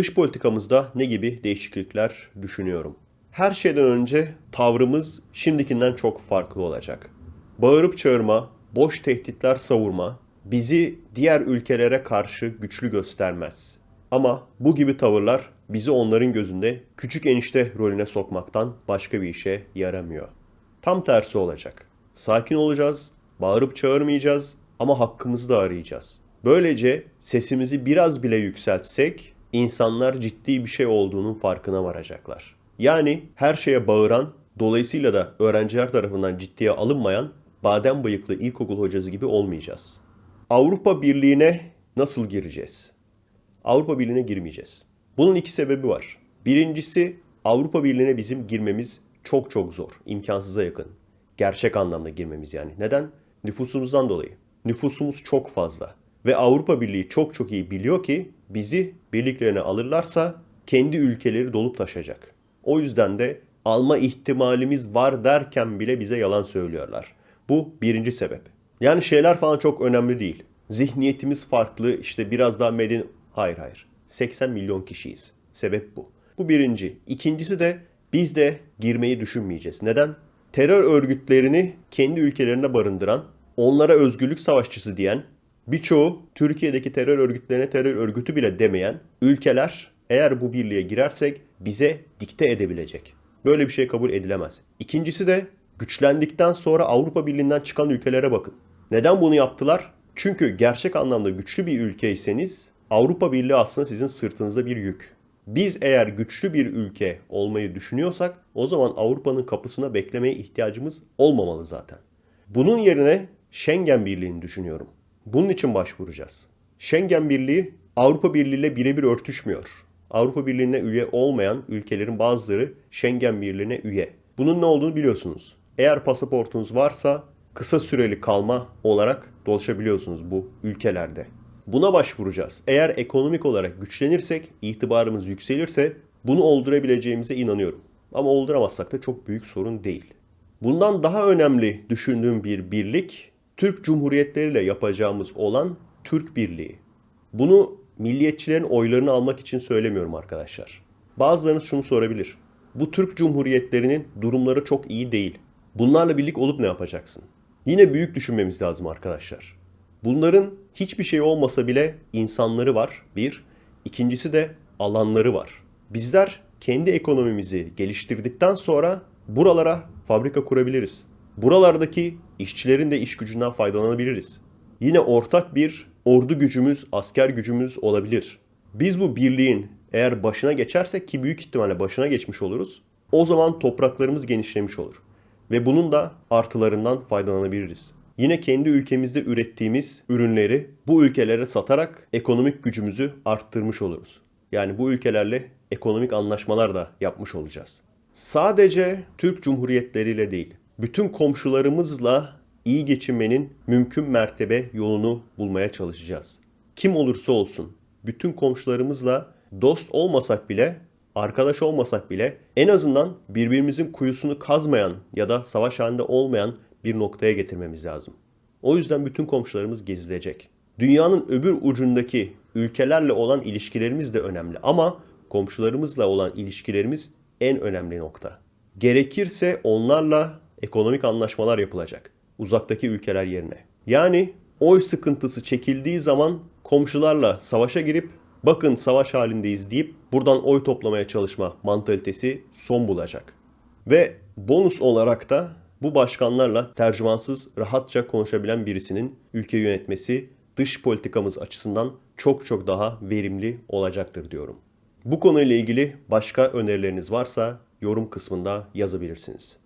Dış politikamızda ne gibi değişiklikler düşünüyorum? Her şeyden önce tavrımız şimdikinden çok farklı olacak. Bağırıp çağırma, boş tehditler savurma bizi diğer ülkelere karşı güçlü göstermez. Ama bu gibi tavırlar bizi onların gözünde küçük enişte rolüne sokmaktan başka bir işe yaramıyor. Tam tersi olacak. Sakin olacağız, bağırıp çağırmayacağız ama hakkımızı da arayacağız. Böylece sesimizi biraz bile yükseltsek insanlar ciddi bir şey olduğunun farkına varacaklar. Yani her şeye bağıran, dolayısıyla da öğrenciler tarafından ciddiye alınmayan badem bıyıklı ilkokul hocası gibi olmayacağız. Avrupa Birliği'ne nasıl gireceğiz? Avrupa Birliği'ne girmeyeceğiz. Bunun iki sebebi var. Birincisi Avrupa Birliği'ne bizim girmemiz çok çok zor, imkansıza yakın. Gerçek anlamda girmemiz yani. Neden? Nüfusumuzdan dolayı. Nüfusumuz çok fazla. Ve Avrupa Birliği çok çok iyi biliyor ki bizi birliklerine alırlarsa kendi ülkeleri dolup taşacak. O yüzden de alma ihtimalimiz var derken bile bize yalan söylüyorlar. Bu birinci sebep. Yani şeyler falan çok önemli değil. Zihniyetimiz farklı işte biraz daha medeni... Hayır hayır. 80 milyon kişiyiz. Sebep bu. Bu birinci. İkincisi de biz de girmeyi düşünmeyeceğiz. Neden? Terör örgütlerini kendi ülkelerine barındıran, onlara özgürlük savaşçısı diyen, birçoğu Türkiye'deki terör örgütlerine terör örgütü bile demeyen ülkeler eğer bu birliğe girersek bize dikte edebilecek. Böyle bir şey kabul edilemez. İkincisi de güçlendikten sonra Avrupa Birliği'nden çıkan ülkelere bakın. Neden bunu yaptılar? Çünkü gerçek anlamda güçlü bir ülkeyseniz Avrupa Birliği aslında sizin sırtınızda bir yük. Biz eğer güçlü bir ülke olmayı düşünüyorsak o zaman Avrupa'nın kapısına beklemeye ihtiyacımız olmamalı zaten. Bunun yerine Schengen Birliği'ni düşünüyorum. Bunun için başvuracağız. Schengen Birliği Avrupa Birliği ile birebir örtüşmüyor. Avrupa Birliği'ne üye olmayan ülkelerin bazıları Schengen Birliği'ne üye. Bunun ne olduğunu biliyorsunuz. Eğer pasaportunuz varsa kısa süreli kalma olarak dolaşabiliyorsunuz bu ülkelerde. Buna başvuracağız. Eğer ekonomik olarak güçlenirsek, itibarımız yükselirse bunu oldurabileceğimize inanıyorum. Ama olduramazsak da çok büyük sorun değil. Bundan daha önemli düşündüğüm bir birlik Türk Cumhuriyetleri ile yapacağımız olan Türk Birliği. Bunu milliyetçilerin oylarını almak için söylemiyorum arkadaşlar. Bazılarınız şunu sorabilir. Bu Türk Cumhuriyetlerinin durumları çok iyi değil. Bunlarla birlik olup ne yapacaksın? Yine büyük düşünmemiz lazım arkadaşlar. Bunların hiçbir şey olmasa bile insanları var bir. İkincisi de alanları var. Bizler kendi ekonomimizi geliştirdikten sonra buralara fabrika kurabiliriz. Buralardaki işçilerin de iş gücünden faydalanabiliriz. Yine ortak bir ordu gücümüz, asker gücümüz olabilir. Biz bu birliğin eğer başına geçersek ki büyük ihtimalle başına geçmiş oluruz. O zaman topraklarımız genişlemiş olur. Ve bunun da artılarından faydalanabiliriz. Yine kendi ülkemizde ürettiğimiz ürünleri bu ülkelere satarak ekonomik gücümüzü arttırmış oluruz. Yani bu ülkelerle ekonomik anlaşmalar da yapmış olacağız. Sadece Türk Cumhuriyetleriyle değil, bütün komşularımızla iyi geçinmenin mümkün mertebe yolunu bulmaya çalışacağız. Kim olursa olsun bütün komşularımızla dost olmasak bile, arkadaş olmasak bile en azından birbirimizin kuyusunu kazmayan ya da savaş halinde olmayan bir noktaya getirmemiz lazım. O yüzden bütün komşularımız gezilecek. Dünyanın öbür ucundaki ülkelerle olan ilişkilerimiz de önemli ama komşularımızla olan ilişkilerimiz en önemli nokta. Gerekirse onlarla ekonomik anlaşmalar yapılacak uzaktaki ülkeler yerine. Yani oy sıkıntısı çekildiği zaman komşularla savaşa girip bakın savaş halindeyiz deyip buradan oy toplamaya çalışma mantalitesi son bulacak. Ve bonus olarak da bu başkanlarla tercümansız rahatça konuşabilen birisinin ülke yönetmesi dış politikamız açısından çok çok daha verimli olacaktır diyorum. Bu konuyla ilgili başka önerileriniz varsa yorum kısmında yazabilirsiniz.